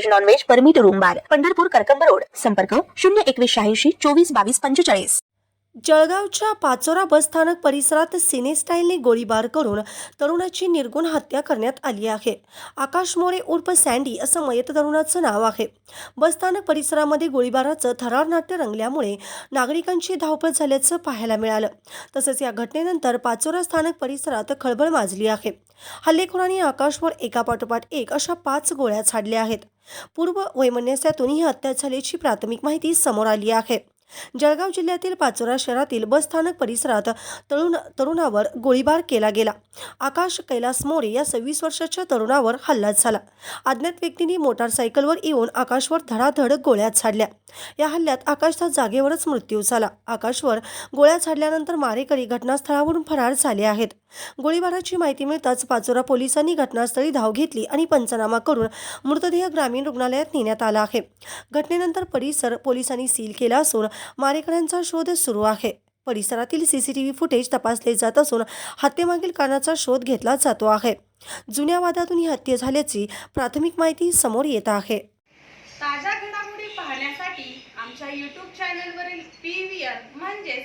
veg non veg permit room bar Pandharpur Karkamb road. संपर्क शून्य एकवीस शहाऐंशी चोवीस बावीस पंचेचाळीस. जळगावच्या पाचोरा बसस्थानक परिसरात सिनेस्टाईलने गोळीबार करून तरुणाची निर्गुण हत्या करण्यात आली आहे. आकाश मोरे उर्फ सँडी असं मयत तरुणाचं नाव आहे. बसस्थानक परिसरामध्ये गोळीबाराचं थरार नाट्य रंगल्यामुळे नागरिकांची धावपळ झाल्याचं पाहायला मिळालं. तसंच या घटनेनंतर पाचोरा स्थानक परिसरात खळबळ माजली आहे. हल्लेखोरांनी आकाशवर एकापाठोपाठ एक अशा पाच गोळ्या झाडल्या आहेत. पूर्व वैमनस्यातून ही हत्या झाल्याची प्राथमिक माहिती समोर आली आहे. जळगाव जिल्ह्यातील पाचोरा शहरातील बसस्थानक परिसरात तरुण तरुणावर गोळीबार केला गेला. आकाश कैलास मोरे या सव्वीस वर्षाच्या तरुणावर हल्ला झाला. अज्ञात व्यक्तींनी मोटारसायकलवर येऊन आकाशवर धडाधड गोळ्या झाडल्या. या हल्ल्यात आकाशचा जागेवरच मृत्यू झाला. आकाशवर गोळ्या झाडल्यानंतर मारेकरी घटनास्थळावरून फरार झाले आहेत. गोळीबाराची माहिती मिळताच पाचोरा पोलिसांनी घटनास्थळी धाव घेतली आणि पंचनामा करून मृतदेह ग्रामीण रुग्णालयात नेण्यात आला आहे. घटनेनंतर परिसर पोलिसांनी सील केला असून मारेकऱ्यांचा शोध सुरू आहे. परिसरातील सीसीटीव्ही फुटेज तपासले जात असून हत्येमागील कारणाचा शोध घेतला जातो आहे. जुन्या वादातून ही हत्या झाल्याची प्राथमिक माहिती समोर येत आहे. ताज्या घडामोडी पाहण्यासाठी आमच्या यूट्यूब चॅनलवरील पी व्ही आर म्हणजेच